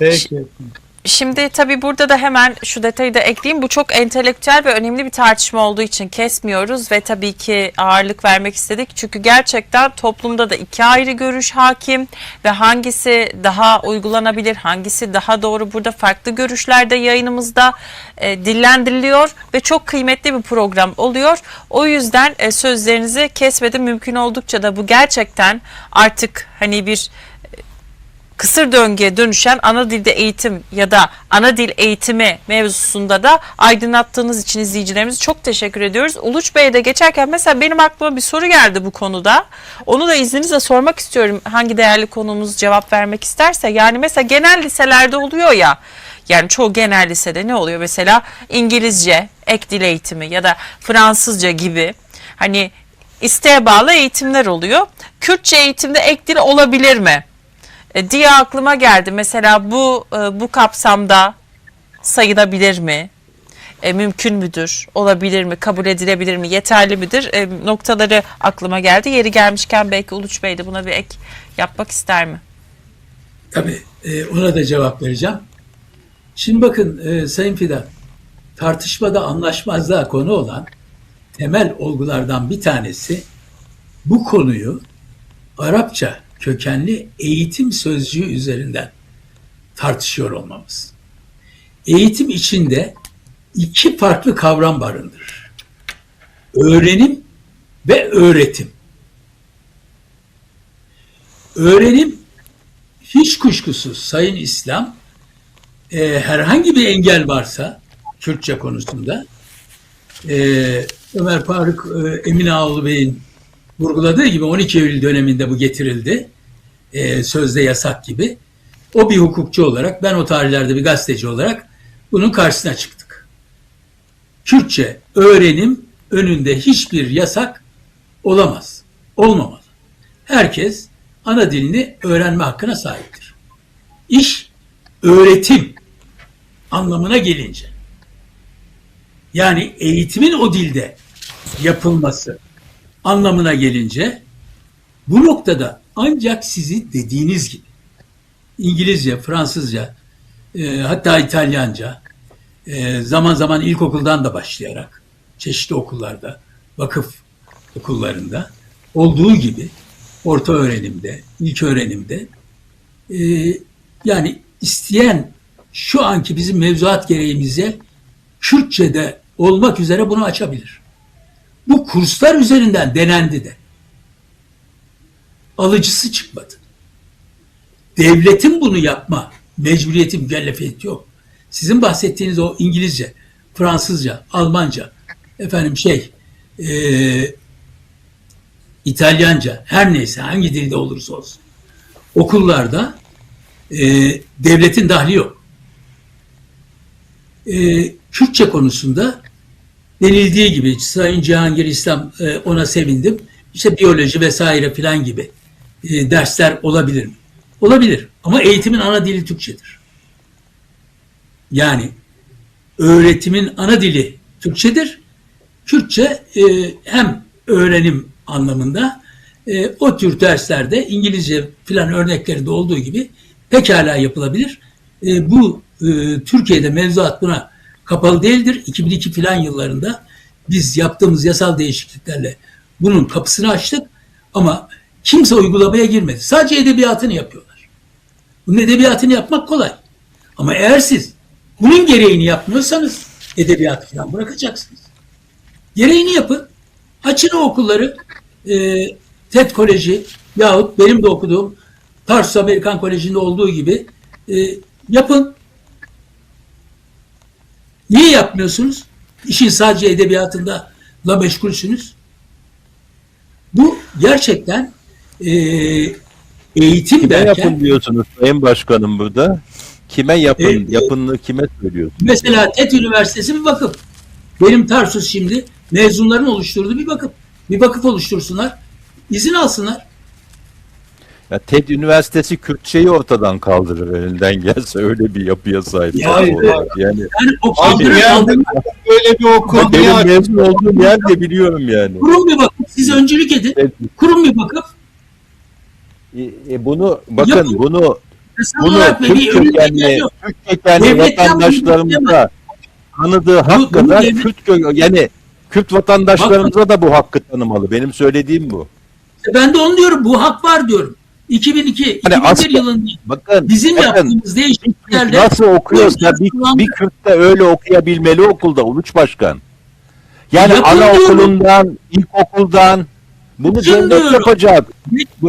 Peki. Şimdi tabii burada da hemen şu detayı da ekleyeyim. Bu çok entelektüel ve önemli bir tartışma olduğu için kesmiyoruz ve tabii ki ağırlık vermek istedik. Çünkü gerçekten toplumda da iki ayrı görüş hakim ve hangisi daha uygulanabilir, hangisi daha doğru burada farklı görüşler de yayınımızda e, dillendiriliyor ve çok kıymetli bir program oluyor. O yüzden e, sözlerinizi kesmedim. Mümkün oldukça da bu gerçekten artık hani bir kısır döngüye dönüşen ana dilde eğitim ya da ana dil eğitimi mevzusunda da aydınlattığınız için izleyicilerimize çok teşekkür ediyoruz. Uluç Bey'e de geçerken mesela benim aklıma bir soru geldi bu konuda. Onu da izninizle sormak istiyorum hangi değerli konuğumuz cevap vermek isterse. Yani mesela genel liselerde oluyor ya yani çoğu genel lisede ne oluyor mesela İngilizce, ek dil eğitimi ya da Fransızca gibi hani isteğe bağlı eğitimler oluyor. Kürtçe eğitimde ek dil olabilir mi? E, diye aklıma geldi. Mesela bu e, bu kapsamda sayılabilir mi? E, mümkün müdür? Olabilir mi? Kabul edilebilir mi? Yeterli midir? E, noktaları aklıma geldi. Yeri gelmişken belki Uluç Bey de buna bir ek yapmak ister mi? Tabii e, ona da cevap vereceğim. Şimdi bakın e, Sayın Fidan, tartışmada anlaşmazlığa konu olan temel olgulardan bir tanesi bu konuyu Arapça kökenli eğitim sözcüğü üzerinden tartışıyor olmamız. Eğitim içinde iki farklı kavram barındırır. Öğrenim ve öğretim. Öğrenim hiç kuşkusuz Sayın İslam e, herhangi bir engel varsa Kürtçe konusunda e, Ömer Faruk e, Emin Ağoğlu Bey'in vurguladığı gibi 12 Eylül döneminde bu getirildi. E, sözde yasak gibi. O bir hukukçu olarak, ben o tarihlerde bir gazeteci olarak bunun karşısına çıktık. Kürtçe öğrenim önünde hiçbir yasak olamaz. Olmamalı. Herkes ana dilini öğrenme hakkına sahiptir. İş öğretim anlamına gelince yani eğitimin o dilde yapılması anlamına gelince bu noktada ancak sizi dediğiniz gibi İngilizce, Fransızca, e, hatta İtalyanca, e, zaman zaman ilkokuldan da başlayarak çeşitli okullarda, vakıf okullarında olduğu gibi orta öğrenimde, ilk öğrenimde e, yani isteyen şu anki bizim mevzuat gereğimize Kürtçe'de olmak üzere bunu açabilir. Bu kurslar üzerinden denendi de. Alıcısı çıkmadı. Devletin bunu yapma mecburiyeti mükellefiyeti yok. Sizin bahsettiğiniz o İngilizce, Fransızca, Almanca, efendim şey, e, İtalyanca, her neyse hangi dilde olursa olsun. Okullarda e, devletin dahli yok. E, Kürtçe konusunda denildiği gibi Sayın Cihangir İslam e, ona sevindim. İşte biyoloji vesaire filan gibi e, dersler olabilir mi? Olabilir. Ama eğitimin ana dili Türkçedir. Yani öğretimin ana dili Türkçedir. Kürtçe e, hem öğrenim anlamında e, o tür derslerde İngilizce filan örneklerinde olduğu gibi pekala yapılabilir. Bu Türkiye'de mevzuat buna kapalı değildir. 2002 filan yıllarında biz yaptığımız yasal değişikliklerle bunun kapısını açtık ama kimse uygulamaya girmedi. Sadece edebiyatını yapıyorlar. Bunun edebiyatını yapmak kolay. Ama eğer siz bunun gereğini yapmıyorsanız edebiyatı falan bırakacaksınız. Gereğini yapın. Açın o okulları. E, TED Koleji yahut benim de okuduğum Tarsus Amerikan Koleji'nde olduğu gibi e, yapın. Niye yapmıyorsunuz? İşin sadece edebiyatında la meşgulsünüz. Bu gerçekten e, eğitim Kime derken yapın diyorsunuz Sayın Başkanım burada? Kime yapın, E, yapınını kime söylüyorsunuz? mesela TED Üniversitesi bir vakıf. Benim Tarsus şimdi mezunların oluşturduğu bir vakıf. Bir vakıf oluştursunlar. izin alsınlar. Ya TED Üniversitesi Kürtçeyi ortadan kaldırır elinden gelse öyle bir yapıya sahip. Ya, olarak. Yani Yani o kaldırır ya- kaldırmaz. Böyle bir okul benim aç- mezun olduğum yerde biliyorum yani. Kurum bir vakıf. Siz öncülük edin. Evet. Kurum bir vakıf. E, e, bunu bakın Yapın. bunu bunu ve Türk kökenli. Türk kökenli vatandaşlarımıza tanıdığı da devlet- Kürt kö- yani Kürt vatandaşlarımıza da bu hakkı tanımalı. Benim söylediğim bu. Ben de onu diyorum. Bu hak var diyorum. 2002, Hani 2001 asker- yılında Bakın, bizim bakın yaptığımız Kürt değişikliklerle nasıl okuyorsa bir, bir Kürt de öyle okuyabilmeli okulda Uluç Başkan. Yani anaokulundan, ilkokuldan bunu devlet diyorum. yapacak.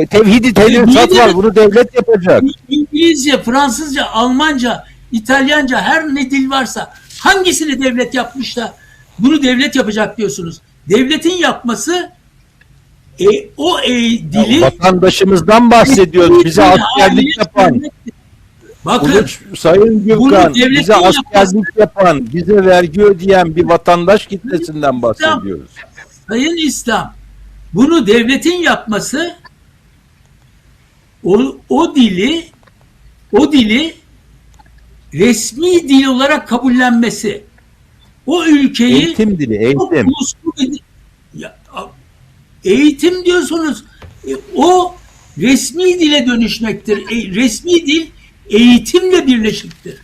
Tevhidi Niye var. Bunu devlet yapacak. İngilizce, Fransızca, Almanca, İtalyanca her ne dil varsa hangisini devlet yapmış da bunu devlet yapacak diyorsunuz. Devletin yapması e, o e, dili Vatandaşımızdan bahsediyoruz. Bize askerlik yapan, Bakın Uluç, Sayın Gürkan, bize askerlik yapan, bize vergi ödeyen bir vatandaş kitlesinden bahsediyoruz. Sayın İslam bunu devletin yapması o, o dili o dili resmi dil olarak kabullenmesi o ülkeyi Eğitim dili, eğitim. uluslu ya, a- eğitim diyorsunuz E, o resmi dile dönüşmektir. E, resmi dil eğitimle birleşiktir.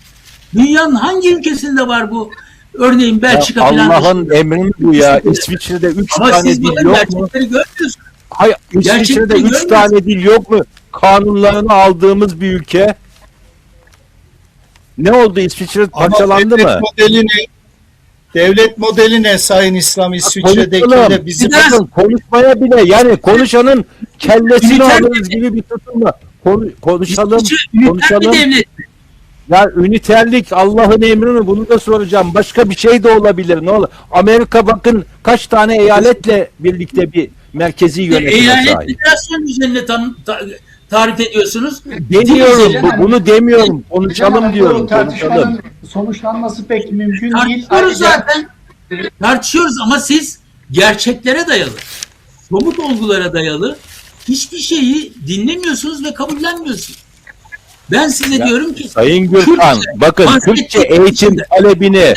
Dünyanın hangi ülkesinde var bu? Örneğin Ya Belçika falan. Allah'ın emri mi bu ya? İsviçre'de üç Ama tane siz dil yok mu? gerçekleri görmüyorsunuz. Hayır, İsviçre'de üç görmüyorsun. tane dil yok mu? Kanunlarını aldığımız bir ülke. Ne oldu? İsviçre Ama parçalandı devlet mı? Modeli ne? Devlet modeli ne Sayın İslam İsviçre'deki Konuşalım. de bizim Biraz- Bakın konuşmaya bile yani konuşanın kellesini alırız gibi bir tutumla. Konu- konuşalım. İsviçre konuşalım. devlet. Ya üniterlik Allah'ın emri mi? Bunu da soracağım. Başka bir şey de olabilir. Ne olur? Amerika bakın kaç tane eyaletle birlikte bir merkezi yönetime Eyalet sahip. federasyon düzenini tam, ta- tarif ediyorsunuz. Demiyorum. Bu- bunu demiyorum. Konuşalım diyorum. Tartışmanın Konuşalım. sonuçlanması pek mümkün değil. Tartışıyoruz Ayrıca zaten. Tartışıyoruz ama siz gerçeklere dayalı, somut olgulara dayalı hiçbir şeyi dinlemiyorsunuz ve kabullenmiyorsunuz. Ben size diyorum ki Sayın Gürkan, Türkçe, bakın bahsettiğim Türkçe eğitim içinde- talebini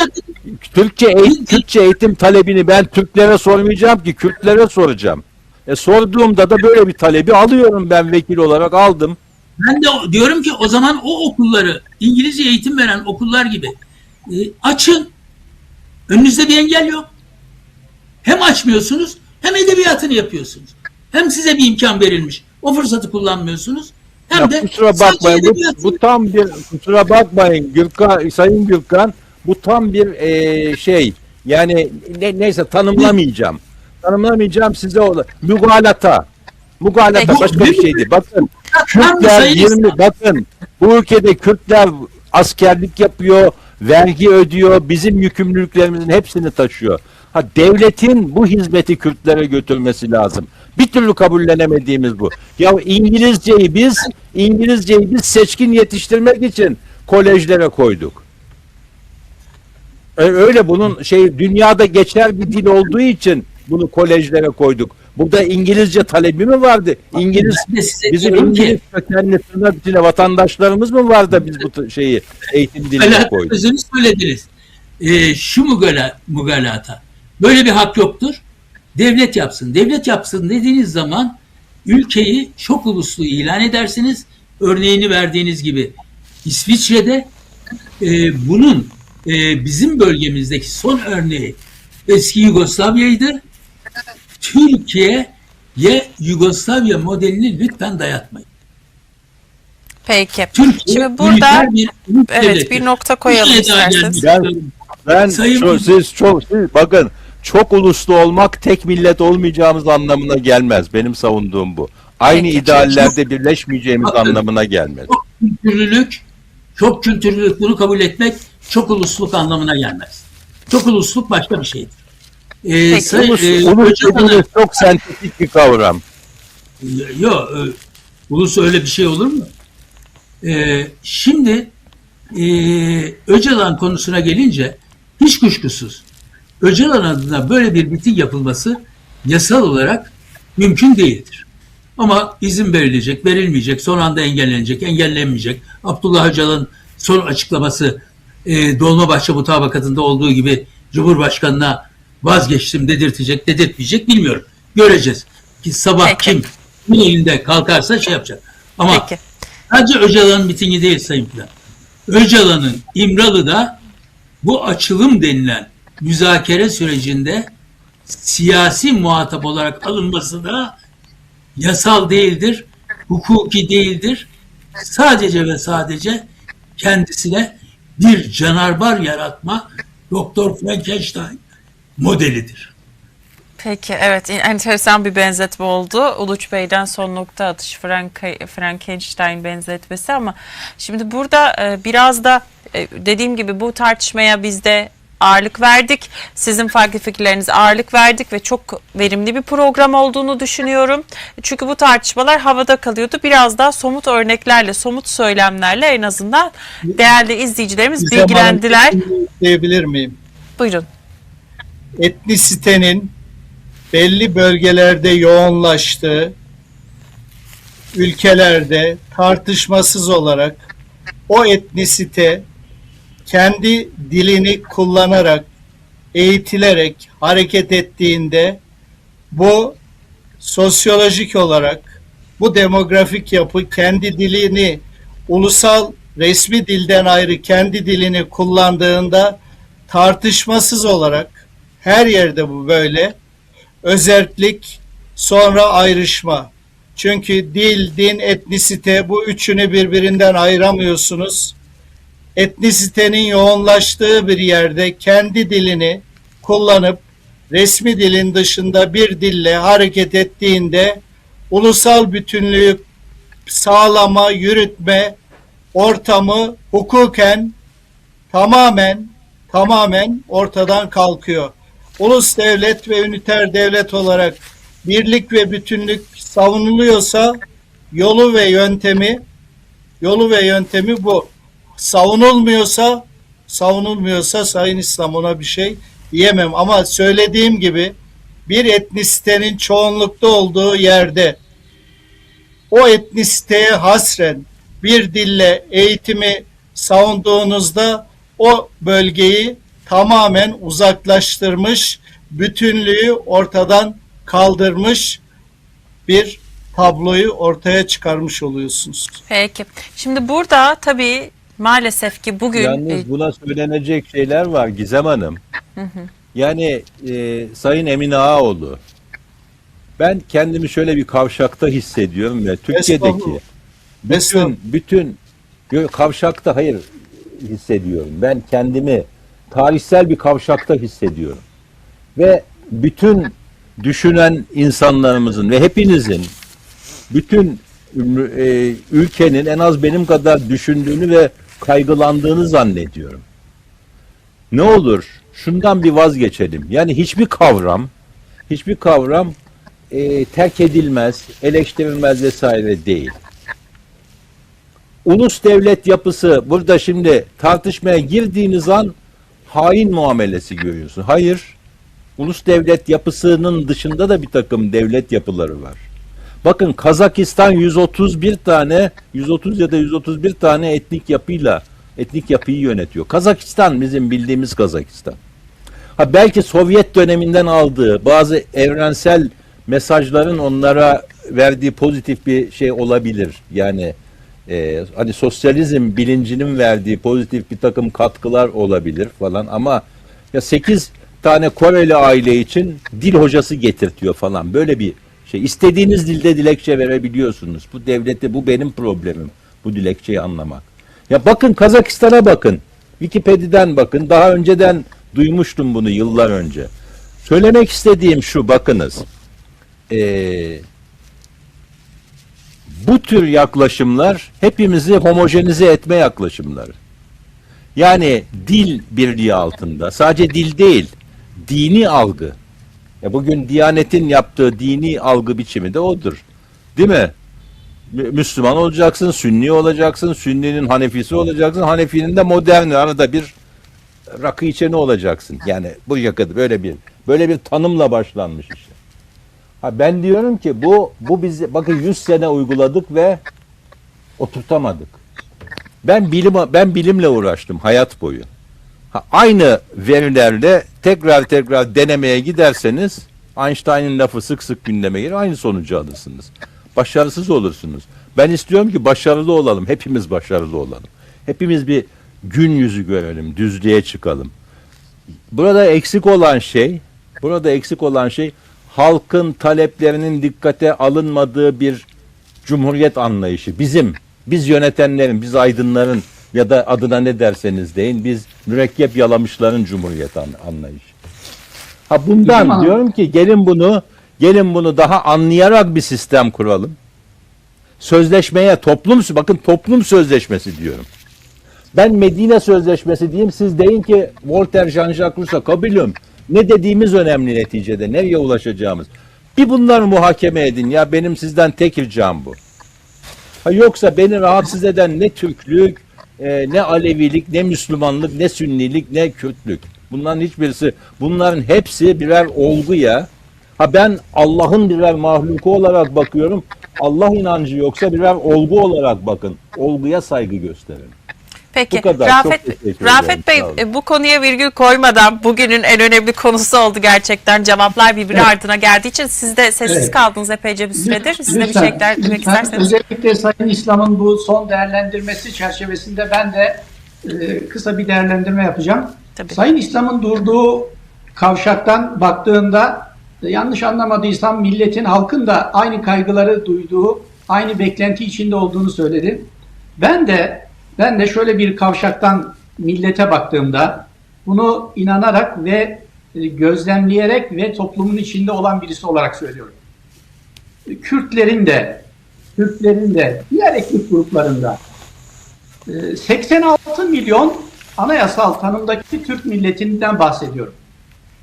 Türkçe eğitim, Türkçe eğitim talebini ben Türklere sormayacağım ki Kürtlere soracağım. E sorduğumda da böyle bir talebi alıyorum ben vekil olarak aldım. Ben de diyorum ki o zaman o okulları İngilizce eğitim veren okullar gibi e, açın. Önünüzde bir engel yok. Hem açmıyorsunuz hem edebiyatını yapıyorsunuz. Hem size bir imkan verilmiş. O fırsatı kullanmıyorsunuz. Hem Ya de kusura bakmayın bu, bu tam bir kusura bakmayın Gürkan Sayın Gürkan bu tam bir e, şey yani ne, neyse tanımlamayacağım. Tanımlamayacağım size o mügalata. Mügalata Peki. başka bir şeydi. Bakın Kürtler Sayın 20 İslam. bakın bu ülkede Kürtler askerlik yapıyor, vergi ödüyor, bizim yükümlülüklerimizin hepsini taşıyor. Ha devletin bu hizmeti Kürtlere götürmesi lazım. Bir türlü kabullenemediğimiz bu. Ya İngilizceyi biz İngilizceyi biz seçkin yetiştirmek için kolejlere koyduk. E, Öyle bunun şey dünyada geçer bir dil olduğu için bunu kolejlere koyduk. Burada İngilizce talebi mi vardı? İngiliz Bizim İngiliz kökenli tırnak içinde vatandaşlarımız mı var da biz bu şeyi eğitim diline koyduk? sözünü söylediniz. E, şu mugala, mugalata. Böyle bir hak yoktur. Devlet yapsın. Devlet yapsın dediğiniz zaman ülkeyi çok uluslu ilan edersiniz. Örneğini verdiğiniz gibi İsviçre'de e, bunun e, bizim bölgemizdeki son örneği eski Yugoslavya'ydı. Türkiye'ye Yugoslavya modelini lütfen dayatmayın. Peki. Türkiye Şimdi burada bir evet devlettir. bir nokta koyalım isterseniz. Ben- Sayın- çok, siz çok siz, bakın çok uluslu olmak tek millet olmayacağımız anlamına gelmez. Benim savunduğum bu. Aynı Peki. ideallerde birleşmeyeceğimiz Bakın. anlamına gelmez. çok kültürlülük, çok kültürlülük bunu kabul etmek çok ulusluk anlamına gelmez. Çok ulusluk başka bir şeydir. Ee, Peki. say- Ulus, e, ulus dediğiniz çok sentetik bir kavram. Yok, e, ulus öyle bir şey olur mu? E, şimdi e, Öcalan konusuna gelince hiç kuşkusuz Öcalan adına böyle bir miting yapılması yasal olarak mümkün değildir. Ama izin verilecek, verilmeyecek, son anda engellenecek, engellenmeyecek. Abdullah Öcalan'ın son açıklaması e, Dolmabahçe mutabakatında olduğu gibi Cumhurbaşkanı'na vazgeçtim dedirtecek, dedirtmeyecek bilmiyorum. Göreceğiz. Ki sabah Peki. kim kimin elinde kalkarsa şey yapacak. Ama Peki. Sadece Öcalan'ın mitingi değil Sayın Plan. Öcalan'ın İmralı'da bu açılım denilen müzakere sürecinde siyasi muhatap olarak alınması da yasal değildir, hukuki değildir. Sadece ve sadece kendisine bir canarbar yaratma Doktor Frankenstein modelidir. Peki evet enteresan bir benzetme oldu. Uluç Bey'den son nokta atış Frank, Frankenstein benzetmesi ama şimdi burada e, biraz da e, dediğim gibi bu tartışmaya biz de ağırlık verdik. Sizin farklı fikirlerinize ağırlık verdik ve çok verimli bir program olduğunu düşünüyorum. Çünkü bu tartışmalar havada kalıyordu. Biraz daha somut örneklerle, somut söylemlerle en azından değerli izleyicilerimiz bilgilendiler. diyebilir miyim? Buyurun. Etnisitenin belli bölgelerde yoğunlaştığı ülkelerde tartışmasız olarak o etnisite kendi dilini kullanarak eğitilerek hareket ettiğinde bu sosyolojik olarak bu demografik yapı kendi dilini ulusal resmi dilden ayrı kendi dilini kullandığında tartışmasız olarak her yerde bu böyle. Özerklik, sonra ayrışma. Çünkü dil, din, etnisite bu üçünü birbirinden ayıramıyorsunuz. Etnisitenin yoğunlaştığı bir yerde kendi dilini kullanıp resmi dilin dışında bir dille hareket ettiğinde ulusal bütünlüğü sağlama, yürütme ortamı hukuken tamamen tamamen ortadan kalkıyor. Ulus devlet ve üniter devlet olarak birlik ve bütünlük savunuluyorsa yolu ve yöntemi yolu ve yöntemi bu. Savunulmuyorsa savunulmuyorsa Sayın İslam ona bir şey diyemem ama söylediğim gibi bir etnisitenin çoğunlukta olduğu yerde o etnisiteye hasren bir dille eğitimi savunduğunuzda o bölgeyi tamamen uzaklaştırmış, bütünlüğü ortadan kaldırmış bir tabloyu ortaya çıkarmış oluyorsunuz. Peki. Şimdi burada tabii maalesef ki bugün e, Yalnız buna söylenecek şeyler var Gizem Hanım. Yani e, Sayın Emin Ağaoğlu ben kendimi şöyle bir kavşakta hissediyorum ve Türkiye'deki bütün bütün kavşakta hayır hissediyorum. Ben kendimi tarihsel bir kavşakta hissediyorum. Ve bütün düşünen insanlarımızın ve hepinizin bütün e, ülkenin en az benim kadar düşündüğünü ve kaygılandığını zannediyorum. Ne olur şundan bir vazgeçelim. Yani hiçbir kavram hiçbir kavram e, terk edilmez, eleştirilmez vesaire değil. Ulus devlet yapısı burada şimdi tartışmaya girdiğiniz an hain muamelesi görüyorsun. Hayır. Ulus devlet yapısının dışında da bir takım devlet yapıları var. Bakın Kazakistan 131 tane 130 ya da 131 tane etnik yapıyla etnik yapıyı yönetiyor. Kazakistan bizim bildiğimiz Kazakistan. Ha belki Sovyet döneminden aldığı bazı evrensel mesajların onlara verdiği pozitif bir şey olabilir. Yani e, hani sosyalizm bilincinin verdiği pozitif bir takım katkılar olabilir falan ama ya 8 tane Koreli aile için dil hocası getirtiyor falan böyle bir şey. İstediğiniz dilde dilekçe verebiliyorsunuz. Bu devlette bu benim problemim. Bu dilekçeyi anlamak. Ya bakın Kazakistan'a bakın. Wikipedia'dan bakın. Daha önceden duymuştum bunu yıllar önce. Söylemek istediğim şu bakınız. Eee bu tür yaklaşımlar hepimizi homojenize etme yaklaşımları. Yani dil birliği altında sadece dil değil, dini algı. Ya bugün Diyanet'in yaptığı dini algı biçimi de odur. Değil mi? Mü- Müslüman olacaksın, Sünni olacaksın, Sünni'nin Hanefisi olacaksın, Hanefi'nin de moderni arada bir rakı içeni olacaksın. Yani bu yakada böyle bir böyle bir tanımla başlanmış işte. Ha ben diyorum ki bu bu bizi bakın 100 sene uyguladık ve oturtamadık. Ben bilim ben bilimle uğraştım hayat boyu. Ha, aynı verilerle tekrar tekrar denemeye giderseniz Einstein'ın lafı sık sık gündeme gelir aynı sonucu alırsınız. Başarısız olursunuz. Ben istiyorum ki başarılı olalım. Hepimiz başarılı olalım. Hepimiz bir gün yüzü görelim. Düzlüğe çıkalım. Burada eksik olan şey, burada eksik olan şey halkın taleplerinin dikkate alınmadığı bir cumhuriyet anlayışı. Bizim, biz yönetenlerin, biz aydınların ya da adına ne derseniz deyin, biz mürekkep yalamışların cumhuriyet an- anlayışı. Ha bundan an- diyorum ki gelin bunu, gelin bunu daha anlayarak bir sistem kuralım. Sözleşmeye toplum, bakın toplum sözleşmesi diyorum. Ben Medine Sözleşmesi diyeyim siz deyin ki Voltaire Jean-Jacques Rousseau kabilüm. Ne dediğimiz önemli neticede. Nereye ulaşacağımız. Bir bunları muhakeme edin ya benim sizden tek ricam bu. Ha, yoksa beni rahatsız eden ne Türklük, e, ne Alevilik, ne Müslümanlık, ne Sünnilik, ne Kürtlük. Bunların hiçbirisi, bunların hepsi birer olgu ya. Ha ben Allah'ın birer mahluku olarak bakıyorum. Allah inancı yoksa birer olgu olarak bakın. Olguya saygı gösterin. Peki Bu kadar. Rafet. Rafet Bey e, bu konuya virgül koymadan bugünün en önemli konusu oldu gerçekten. Cevaplar birbiri ardına geldiği için siz de sessiz Evet. kaldınız epeyce bir süredir. Siz de bir şey eklemek lütfen. isterseniz. Özellikle Sayın İslam'ın bu son değerlendirmesi çerçevesinde ben de e, kısa bir değerlendirme yapacağım. Tabii. Sayın İslam'ın durduğu kavşaktan baktığında e, yanlış anlamadıysam milletin, halkın da aynı kaygıları duyduğu, aynı beklenti içinde olduğunu söyledi. Ben de ben de şöyle bir kavşaktan millete baktığımda bunu inanarak ve e, gözlemleyerek ve toplumun içinde olan birisi olarak söylüyorum. Kürtlerin de, Türklerin de, diğer etnik gruplarında e, 86 milyon anayasal tanımdaki Türk milletinden bahsediyorum.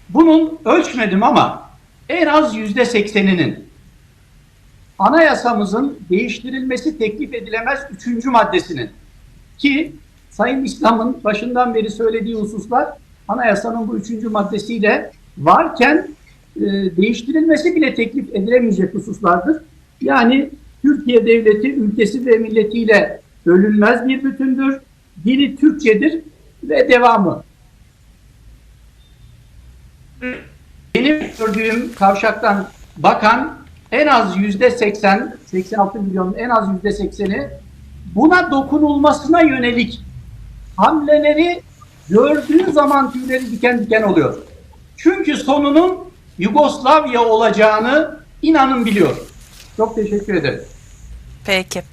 Bunun ölçmedim ama en az yüzde sekseninin anayasamızın değiştirilmesi teklif edilemez üçüncü maddesinin ki Sayın İslam'ın başından beri söylediği hususlar anayasanın bu üçüncü maddesiyle varken e, değiştirilmesi bile teklif edilemeyecek hususlardır. Yani Türkiye devleti ülkesi ve milletiyle bölünmez bir bütündür. Dili Türkçedir ve devamı. Benim gördüğüm kavşaktan bakan en az yüzde 80, 86 milyonun en az yüzde 80'i buna dokunulmasına yönelik hamleleri gördüğü zaman tüyleri diken diken oluyor. Çünkü sonunun Yugoslavya olacağını inanın biliyor. Çok teşekkür ederim. Peki.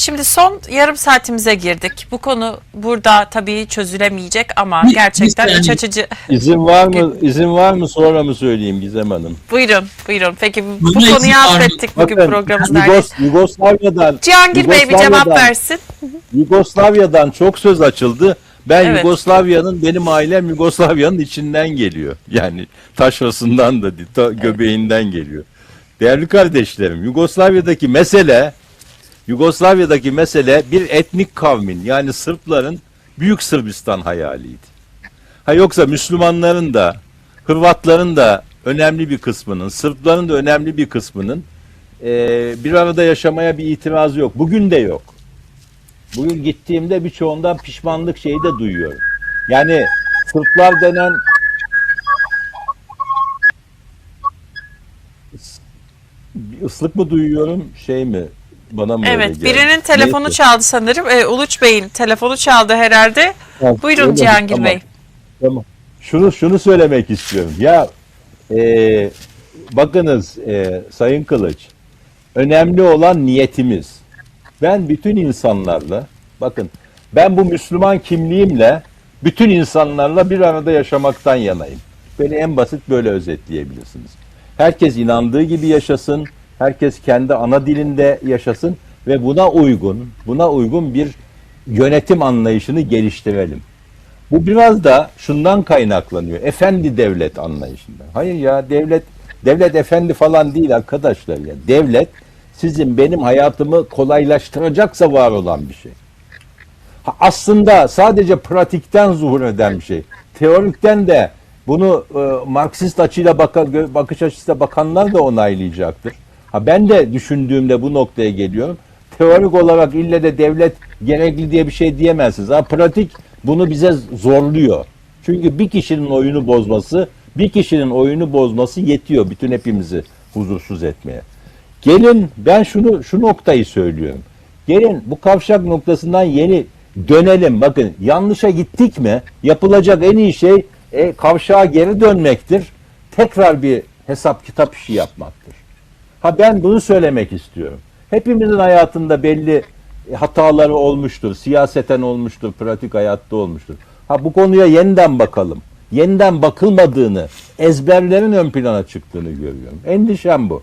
Şimdi son yarım saatimize girdik. Bu konu burada tabii çözülemeyecek ama gerçekten iç açıcı. İzin var mı? İzin var mı sonra mı söyleyeyim Gizem Hanım? Buyurun, buyurun. Peki bu, bu konuyu affettik bugün Bakın, programımız Yugos-. Yugoslavya'dan Cihangir Bey bir cevap versin. Yugoslavya'dan çok söz açıldı. Ben Evet. Yugoslavya'nın benim ailem Yugoslavya'nın içinden geliyor. Yani taşrasından da ta- göbeğinden geliyor. Değerli kardeşlerim, Yugoslavya'daki mesele Yugoslavya'daki mesele bir etnik kavmin yani Sırpların Büyük Sırbistan hayaliydi. Ha yoksa Müslümanların da Hırvatların da önemli bir kısmının, Sırpların da önemli bir kısmının eee, bir arada yaşamaya bir itirazı yok. Bugün de yok. Bugün gittiğimde birçoğundan pişmanlık şeyi de duyuyorum. Yani Sırplar denen ıslık mı duyuyorum şey mi bana mı öyle Evet, geldi? birinin telefonu Neyse. çaldı sanırım. Ee, Uluç Bey'in telefonu çaldı herhalde. Ha, Buyurun öyle? Cihangir Tamam, Bey. Tamam. Şunu şunu söylemek istiyorum. Ya e, bakınız e, Sayın Kılıç önemli olan niyetimiz. Ben bütün insanlarla bakın ben bu Müslüman kimliğimle bütün insanlarla bir arada yaşamaktan yanayım. Beni en basit böyle özetleyebilirsiniz. Herkes inandığı gibi yaşasın, herkes kendi ana dilinde yaşasın ve buna uygun, buna uygun bir yönetim anlayışını geliştirelim. Bu biraz da şundan kaynaklanıyor. Efendi devlet anlayışından. Hayır ya devlet devlet efendi falan değil arkadaşlar ya. Devlet sizin benim hayatımı kolaylaştıracaksa var olan bir şey. Ha, aslında sadece pratikten zuhur eden bir şey. Teorikten de bunu e, Marksist açıyla baka, gö- bakış açısıyla bakanlar da onaylayacaktır. Ha, ben de düşündüğümde bu noktaya geliyorum. Teorik olarak ille de devlet gerekli diye bir şey diyemezsiniz. Ha, pratik bunu bize zorluyor. Çünkü bir kişinin oyunu bozması, bir kişinin oyunu bozması yetiyor bütün hepimizi huzursuz etmeye. Gelin ben şunu şu noktayı söylüyorum. Gelin bu kavşak noktasından yeni dönelim. Bakın yanlışa gittik mi yapılacak en iyi şey e, kavşağa geri dönmektir. Tekrar bir hesap kitap işi yapmaktır. Ha ben bunu söylemek istiyorum. Hepimizin hayatında belli hataları olmuştur. Siyaseten olmuştur, pratik hayatta olmuştur. Ha bu konuya yeniden bakalım. Yeniden bakılmadığını, ezberlerin ön plana çıktığını görüyorum. Endişem bu.